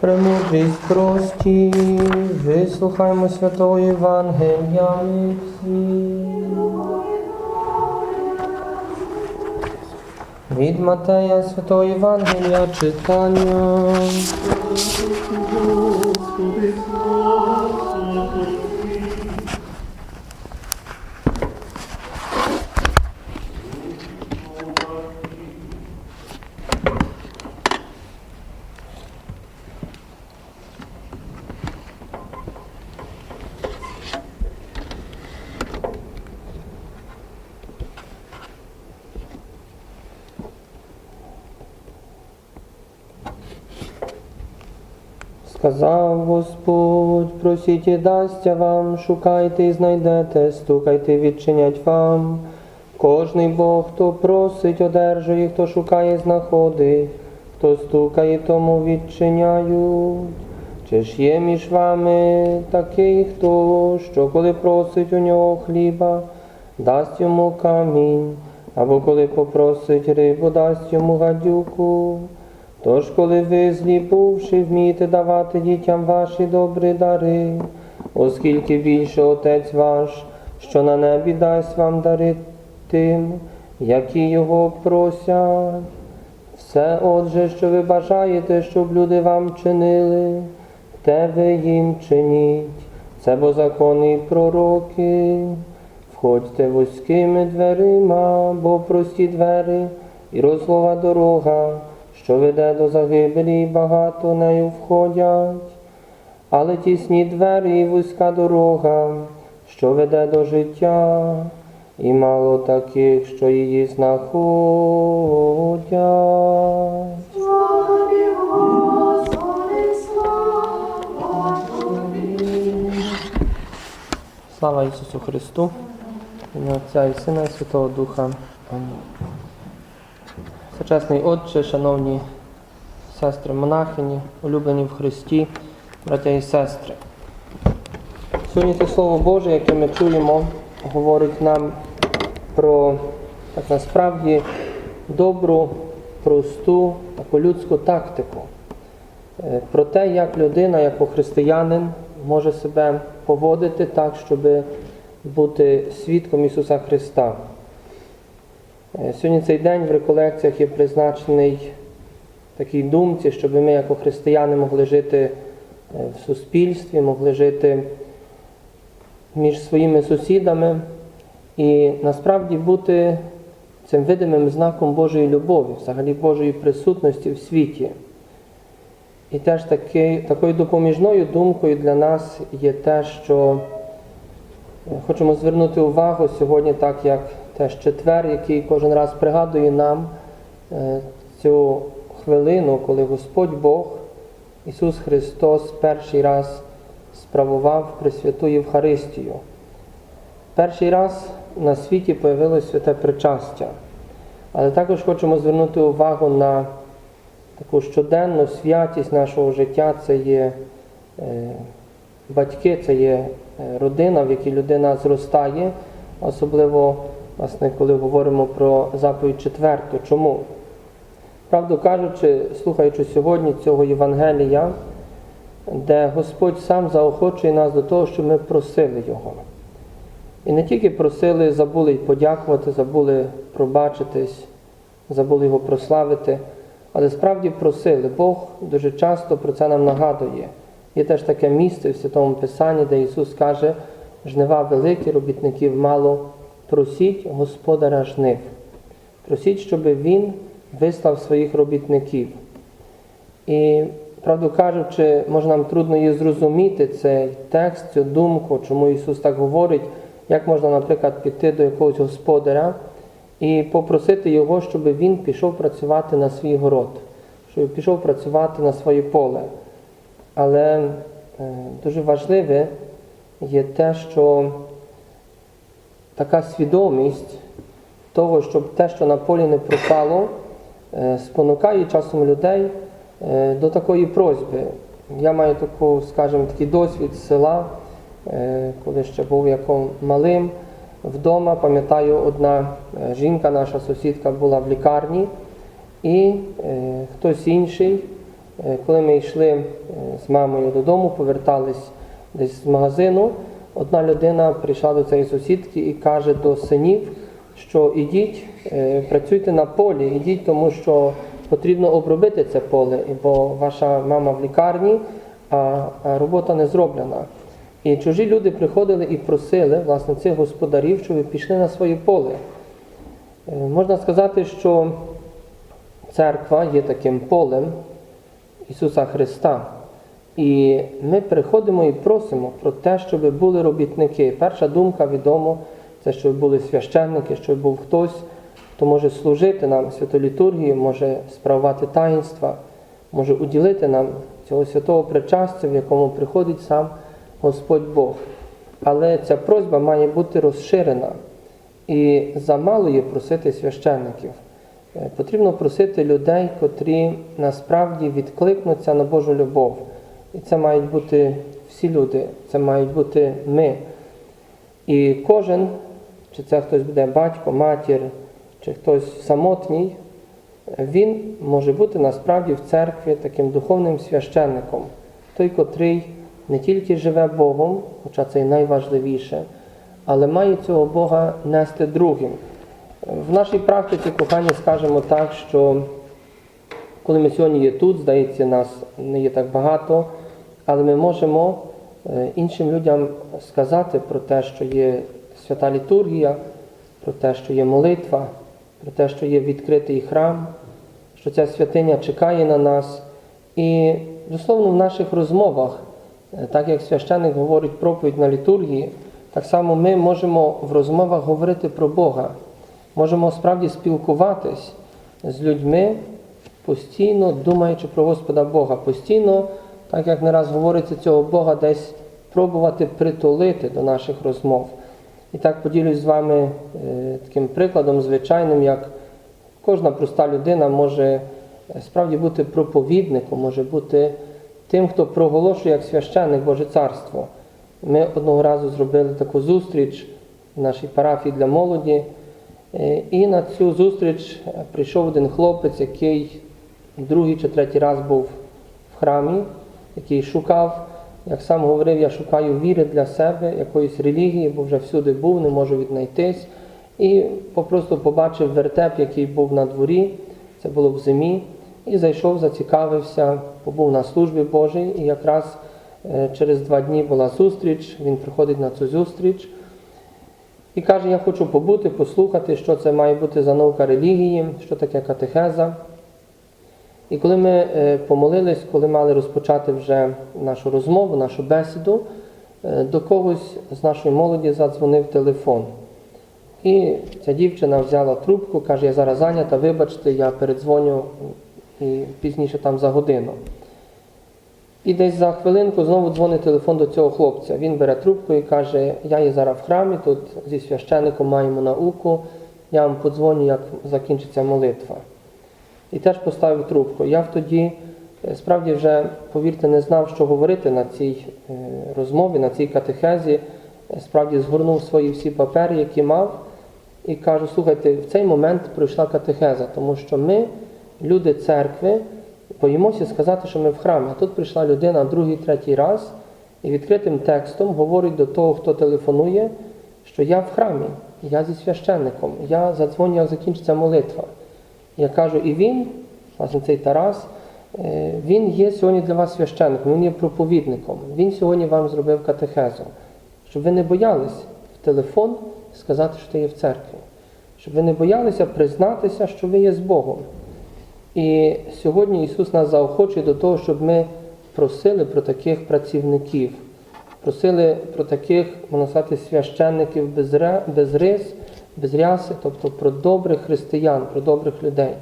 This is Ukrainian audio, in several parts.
Премудрість прості, вислухаймо святого Євангелія всі. Від Матея Святого Євангелія читання. Господи, Сказав Господь, просіть і дасться вам, шукайте і знайдете, стукайте, відчинять вам. Кожний Бог, хто просить, одержує, хто шукає, знаходить, хто стукає, тому відчиняють. Чи ж є між вами такий хто, що коли просить у нього хліба, дасть йому камінь, або коли попросить рибу, дасть йому гадюку. Тож, коли ви, зліпувши, вмієте давати дітям ваші добрі дари, оскільки більше Отець ваш, що на небі дасть вам дари тим, які його просять. Все, отже, що ви бажаєте, щоб люди вам чинили, те ви їм чиніть. Це бо закони і пророки. Входьте вузькими дверима, бо прості двері і розлога дорога, що веде до загибелі, багато нею входять. Але тісні двері і вузька дорога, що веде до життя, і мало таких, що її знаходять. Слава Слава Ісусу Христу, Отця і Сина і Святого Духа. Амінь. Сучасний Отче, шановні сестри монахині, улюблені в Христі, браття і сестри. Сьогодні це Слово Боже, яке ми чуємо, говорить нам про так насправді добру, просту, таку людську тактику. Е, Про те, як людина, як християнин може себе поводити так, щоб бути свідком Ісуса Христа. Е, Сьогодні цей день в реколекціях є призначений такій думці, щоб ми, як християни, могли жити е, в суспільстві, могли жити між своїми сусідами і насправді бути цим видимим знаком Божої любові, взагалі Божої присутності в світі. І теж таки, такою допоміжною думкою для нас є те, що е, хочемо звернути увагу сьогодні, так як теж четвер, який кожен раз пригадує нам е, цю хвилину, коли Господь Бог, Ісус Христос перший раз справував Пресвяту Євхаристію. Перший раз на світі появилось святе причастя. Але також хочемо звернути увагу на таку щоденну святість нашого життя це є е, батьки, це є е, родина, в якій людина зростає, особливо, власне, коли говоримо про заповідь четверту. Чому? Правду кажучи, слухаючи сьогодні цього Євангелія, де Господь сам заохочує нас до того, щоб ми просили Його. І не тільки просили, забули й подякувати, забули пробачитись, забули його прославити, але справді просили. Бог дуже часто про це нам нагадує. Є теж таке місце в Святому Писанні, де Ісус каже, жнива великі, робітників мало, просіть Господаря жнив. Просіть, щоб Він вислав своїх робітників. І, правду кажучи, може нам трудно її зрозуміти цей текст, цю думку, чому Ісус так говорить, як можна, наприклад, піти до якогось господаря і попросити його, щоб він пішов працювати на свій город, щоб пішов працювати на своє поле. Але е, дуже важливе є те, що така свідомість того, щоб те, що на полі не пропало, е, спонукає часом людей е, до такої просьби. Я маю таку, скажімо, такий досвід з села, е, коли ще був яком малим вдома. Пам'ятаю, одна жінка, наша сусідка, була в лікарні, і хтось інший Коли ми йшли з мамою додому, повертались десь з магазину, одна людина прийшла до цієї сусідки і каже до синів, що ідіть, е, працюйте на полі, ідіть, тому що потрібно обробити це поле, бо ваша мама в лікарні, а робота не зроблена. І чужі люди приходили і просили власне цих господарів, щоб пішли на своє поле. Е, Можна сказати, що церква є таким полем Ісуса Христа. І ми приходимо і просимо про те, щоб були робітники. Перша думка відомо, це щоб були священники, щоб був хтось, хто може служити нам святолітургії, може справувати таїнства, може уділити нам цього святого причастя, в якому приходить сам Господь Бог. Але ця просьба має бути розширена. І замало є просити священників. Е, Потрібно просити людей, котрі насправді відкликнуться на Божу любов. І це мають бути всі люди, це мають бути ми. І кожен, чи це хтось буде батько, матір, чи хтось самотній, він може бути насправді в церкві таким духовним священником, той, котрий не тільки живе Богом, хоча це і найважливіше, але має цього Бога нести другим. В нашій практиці, кохання, скажемо так, що коли ми сьогодні є тут, здається, нас не є так багато, але ми можемо е, іншим людям сказати про те, що є свята літургія, про те, що є молитва, про те, що є відкритий храм, що ця святиня чекає на нас. І, безусловно, в наших розмовах, е, так як священник говорить проповідь на літургії, так само ми можемо в розмовах говорити про Бога, можемо справді спілкуватись з людьми, постійно думаючи про Господа Бога, постійно, так як не раз говориться, цього Бога десь пробувати притулити до наших розмов. І так поділюсь з вами е, таким прикладом звичайним, як кожна проста людина може е, справді бути проповідником, може бути тим, хто проголошує як священник Боже Царство. Ми одного разу зробили таку зустріч в нашій парафії для молоді. Е, І на цю зустріч прийшов один хлопець, який другий чи третій раз був в храмі, який шукав, як сам говорив, я шукаю віри для себе, якоїсь релігії, бо вже всюди був, не можу віднайтись. І попросту побачив вертеп, який був на дворі, це було в зимі, і зайшов, зацікавився, побув на службі Божій, і якраз е, через два дні була зустріч, він приходить на цю зустріч. І каже, я хочу побути, послухати, що це має бути за наука релігії, що таке катехеза. І коли ми е, помолились, коли мали розпочати вже нашу розмову, нашу бесіду, е, до когось з нашої молоді задзвонив телефон. І ця дівчина взяла трубку, каже, я зараз зайнята, вибачте, я передзвоню і пізніше там за годину. І десь за хвилинку знову дзвонить телефон до цього хлопця. Він бере трубку і каже, я є зараз в храмі, тут зі священником маємо науку, я вам подзвоню, як закінчиться молитва. І теж поставив трубку. Я тоді е, справді вже, повірте, не знав, що говорити на цій е, розмові, на цій катехезі. Е, Справді згорнув свої всі папери, які мав, і кажу, слухайте, в цей момент пройшла катехеза, тому що ми, люди церкви, боїмося сказати, що ми в храмі. А тут прийшла людина другий, третій раз і відкритим текстом говорить до того, хто телефонує, що я в храмі, я зі священником, я задзвоню, як закінчиться молитва. Я кажу, і він, власне, цей Тарас, е, він є сьогодні для вас священником, він є проповідником. Він сьогодні вам зробив катехезу, щоб ви не боялись в телефон сказати, що ти є в церкві, щоб ви не боялися признатися, що ви є з Богом. І сьогодні Ісус нас заохочує до того, щоб ми просили про таких працівників, просили про таких, можна сказати, священників без, рис, без ряси, тобто про добрих християн, про добрих людей.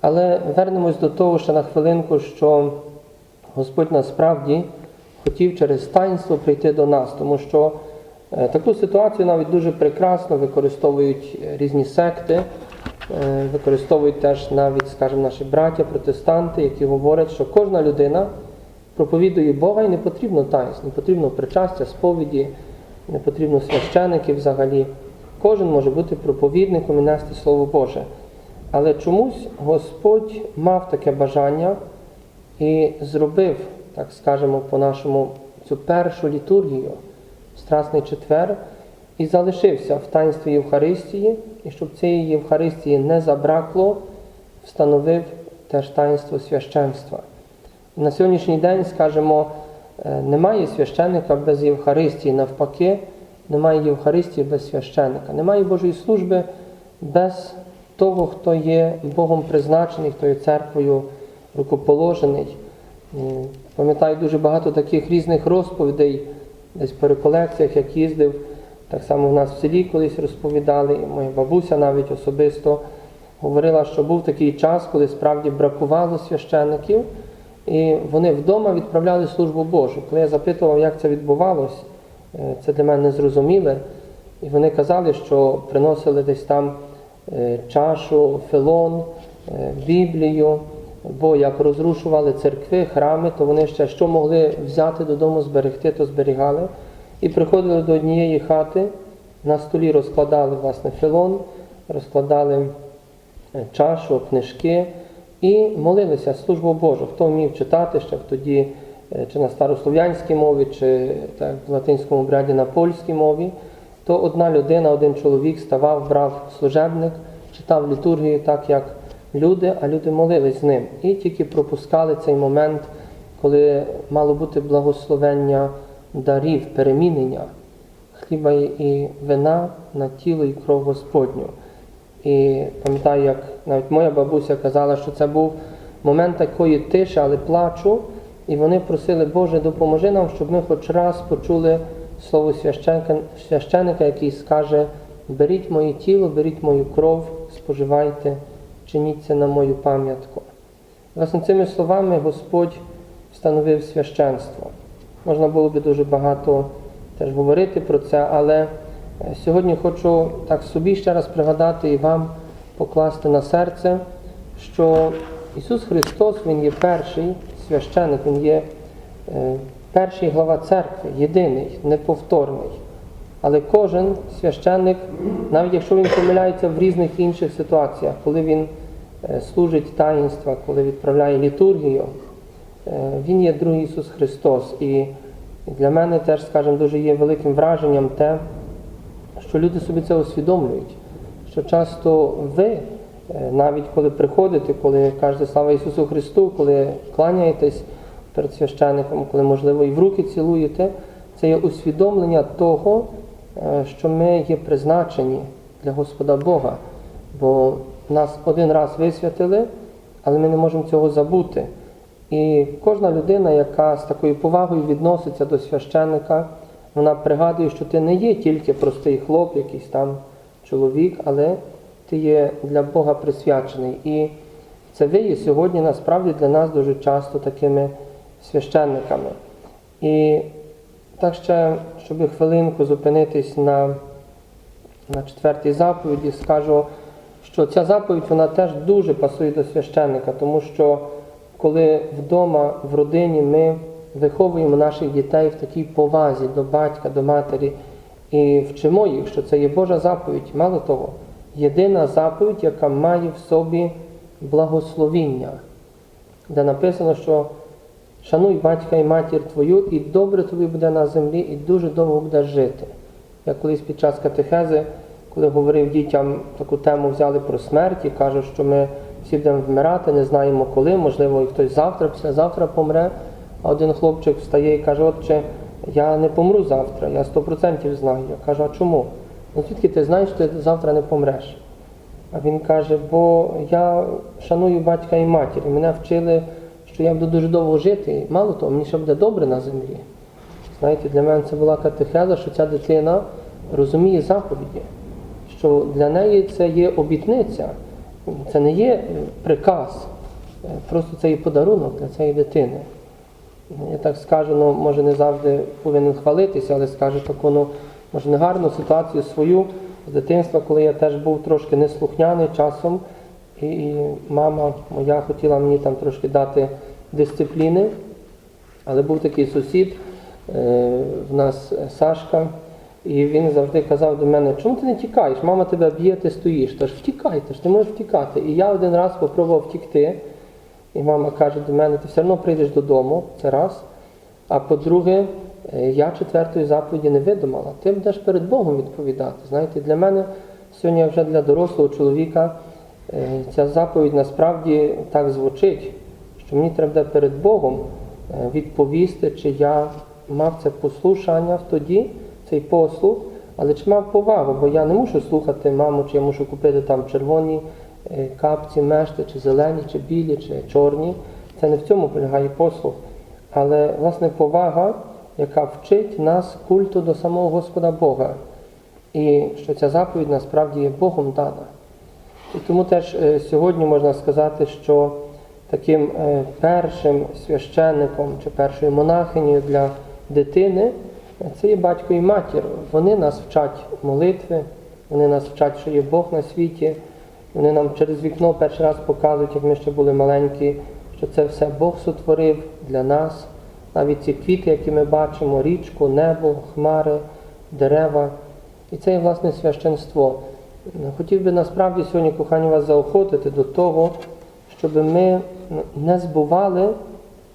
Але вернемось до того ще на хвилинку, що Господь насправді хотів через таїнство прийти до нас, тому що е, таку ситуацію навіть дуже прекрасно використовують різні секти, е, використовують теж навіть, скажімо, наші браття, протестанти, які говорять, що кожна людина проповідує Бога і не потрібно таїнств, не потрібно причастя, сповіді, не потрібно священиків взагалі. Кожен може бути проповідником і нести Слово Боже. Але чомусь Господь мав таке бажання і зробив, так скажемо, по-нашому, цю першу літургію, Страсний четвер, і залишився в таїнстві Євхаристії, і щоб цієї Євхаристії не забракло, встановив теж таїнство священства. На сьогоднішній день, скажімо, е, немає священника без Євхаристії, навпаки, немає Євхаристії без священника, немає Божої служби без того, хто є Богом призначений, хто є церквою рукоположений. Пам'ятаю дуже багато таких різних розповідей, десь по реколекціях, як їздив, так само в нас в селі колись розповідали, і моя бабуся навіть особисто говорила, що був такий час, коли справді бракувало священників, і вони вдома відправляли службу Божу. Коли я запитував, як це відбувалось, е, це для мене незрозуміле. І вони казали, що приносили десь там е, чашу, филон, е, Біблію, бо як розрушували церкви, храми, то вони ще що могли взяти додому, зберегти, то зберігали. І приходили до однієї хати, на столі розкладали власне филон, розкладали е, чашу, книжки і молилися службу Божу. Хто вмів читати ще тоді, е, чи на старослов'янській мові, чи так, в латинському обряді на польській мові, то одна людина, один чоловік ставав, брав служебник, читав літургію так, як люди, а люди молились з ним. І тільки пропускали цей момент, коли мало бути благословення дарів, перемінення хліба і вина на тіло і кров Господню. І пам'ятаю, як навіть моя бабуся казала, що це був момент такої тиші, але плачу. І вони просили, Боже, допоможи нам, щоб ми хоч раз почули слово священника, який скаже: беріть моє тіло, беріть мою кров, споживайте, чиніть це на мою пам'ятку. Власне, цими словами Господь встановив священство. Можна було би дуже багато теж говорити про це, але е, сьогодні хочу так собі ще раз пригадати і вам покласти на серце, що Ісус Христос, Він є перший священик, Він є е, перший глава церкви, єдиний, неповторний. Але кожен священник, навіть якщо він помиляється в різних інших ситуаціях, коли він е, служить таїнства, коли відправляє літургію, е, він є другий Ісус Христос. І для мене теж, скажімо, дуже є великим враженням те, що люди собі це усвідомлюють. Що часто ви, навіть коли приходите, коли кажете слава Ісусу Христу, коли кланяєтесь перед священником, коли, можливо, і в руки цілуєте, це є усвідомлення того, е, що ми є призначені для Господа Бога. Бо нас один раз висвятили, але ми не можемо цього забути. І кожна людина, яка з такою повагою відноситься до священника, вона пригадує, що ти не є тільки простий хлоп, якийсь там чоловік, але ти є для Бога присвячений. І це ви є сьогодні насправді для нас дуже часто такими священниками. І так ще, щоб хвилинку зупинитись на, на четвертій заповіді, скажу, що ця заповідь вона теж дуже пасує до священника, тому що коли вдома, в родині ми виховуємо наших дітей в такій повазі до батька, до матері і вчимо їх, що це є Божа заповідь, мало того, єдина заповідь, яка має в собі благословіння, де написано, що шануй батька і матір твою, і добре тобі буде на землі, і дуже довго будеш жити. Я колись під час катехези, коли говорив дітям таку тему, взяли про смерть і кажу, що ми всі будемо вмирати, не знаємо коли, можливо, і хтось завтра, післязавтра помре. А один хлопчик встає і каже, отче, я не помру завтра, я 100% знаю. Я кажу, а чому? Звідки ти знаєш, що ти завтра не помреш? А він каже, бо я шаную батька і матір, і мене вчили, що я буду дуже довго жити, і мало того, мені ще буде добре на землі. Знаєте, для мене це була катехеза, що ця дитина розуміє заповіді, що для неї це є обітниця, це не є е, приказ, е, просто це є подарунок для цієї дитини. Я так скажу, ну, може не завжди повинен хвалитися, але скажу таку, ну, може негарну ситуацію свою з дитинства, коли я теж був трошки неслухняний часом, і, і мама моя хотіла мені там трошки дати дисципліни, але був такий сусід, е, в нас Сашка, і він завжди казав до мене, чому ти не тікаєш? Мама тебе б'є, ти стоїш. Тож втікай, тож ти можеш втікати. І я один раз спробував втікти. І мама каже до мене, ти все одно прийдеш додому, це раз. А по-друге, я четвертої заповіді не видумала. Ти будеш перед Богом відповідати. Знаєте, для мене сьогодні вже для дорослого чоловіка е, ця заповідь насправді так звучить, що мені треба перед Богом е, відповісти, чи я мав це послушання тоді, цей послух, але чи мав повагу, бо я не мушу слухати маму, чи я мушу купити там червоні е, капці, мешти, чи зелені, чи білі, чи чорні. Це не в цьому полягає послух. Але власне повага, яка вчить нас культу до самого Господа Бога. І що ця заповідь насправді є Богом дана. І тому теж е, сьогодні можна сказати, що таким е, першим священником чи першою монахинею для дитини е, це є батько і матір. Вони нас вчать молитви, вони нас вчать, що є Бог на світі. Вони нам через вікно перший раз показують, як ми ще були маленькі, що це все Бог сотворив для нас. Навіть ці квіти, які ми бачимо, річку, небо, хмари, дерева. І це є власне священство. Хотів би насправді сьогодні, кохані, вас заохотити до того, щоб ми не збували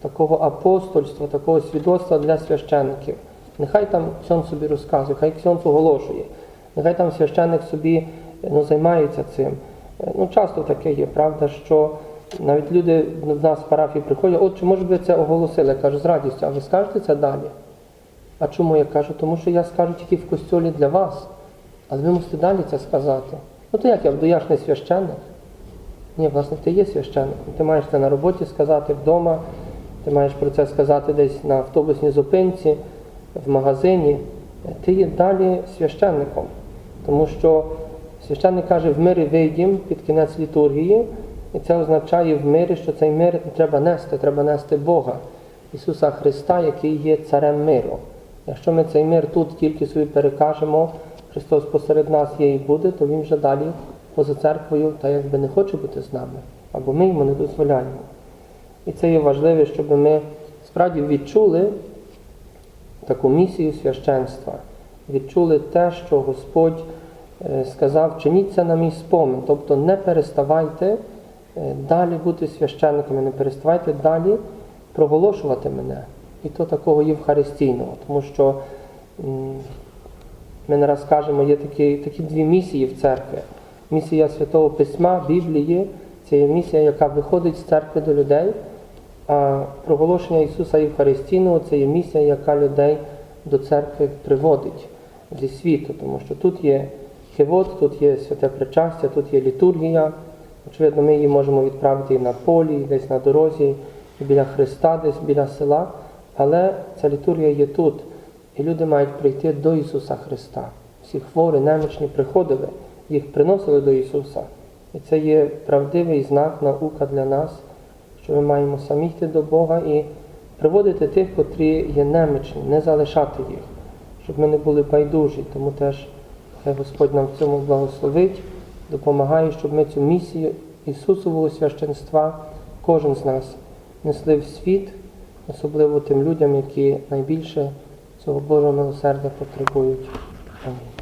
такого апостольства, такого свідоцтва для священників. Нехай там ксьон собі розказує, хай ксьон оголошує, нехай там священник собі ну, займається цим. Ну, часто таке є, правда, що навіть люди в нас в парафії приходять, от чи може ви це оголосили? Я кажу, з радістю, а ви скажете це далі? А чому я кажу? Тому що я скажу тільки в костьолі для вас. Але ви мусите далі це сказати. Ну то як я буду, я ж не священник. Ні, власне, ти є священником. Ти маєш це на роботі сказати вдома, ти маєш про це сказати десь на автобусній зупинці, в магазині. Ти є далі священником. Тому що священник каже, в мирі вийдім під кінець літургії, і це означає в мирі, що цей мир треба нести, треба нести Бога, Ісуса Христа, який є царем миру. Якщо ми цей мир тут тільки собі перекажемо, Христос посеред нас є і буде, то Він вже далі поза церквою та якби не хоче бути з нами, або ми йому не дозволяємо. І це є важливо, щоб ми справді відчули таку місію священства, відчули те, що Господь е, сказав, чиніть це на мій спомин, тобто не переставайте далі бути священниками, не переставайте далі проголошувати мене. І то такого євхаристійного, тому що ми не раз кажемо, є такі, такі дві місії в церкві. Місія Святого Письма, Біблії це є місія, яка виходить з церкви до людей, а проголошення Ісуса Євхаристійного це є місія, яка людей до церкви приводить зі світу, тому що тут є хивот, тут є святе причастя, тут є літургія. Очевидно, ми її можемо відправити на полі, десь на дорозі, і біля Христа, десь біля села. Але ця літургія є тут. І люди мають прийти до Ісуса Христа. Всі хворі, немічні приходили, їх приносили до Ісуса. І це є правдивий знак, наука для нас, що ми маємо самі йти до Бога і приводити тих, котрі є немічні, не залишати їх, щоб ми не були байдужі. Тому теж Господь нам в цьому благословить, допомагає, щоб ми цю місію Ісусового священства, кожен з нас несли в світ, особливо тим людям, які найбільше цього Божого милосердя потребують. Амінь.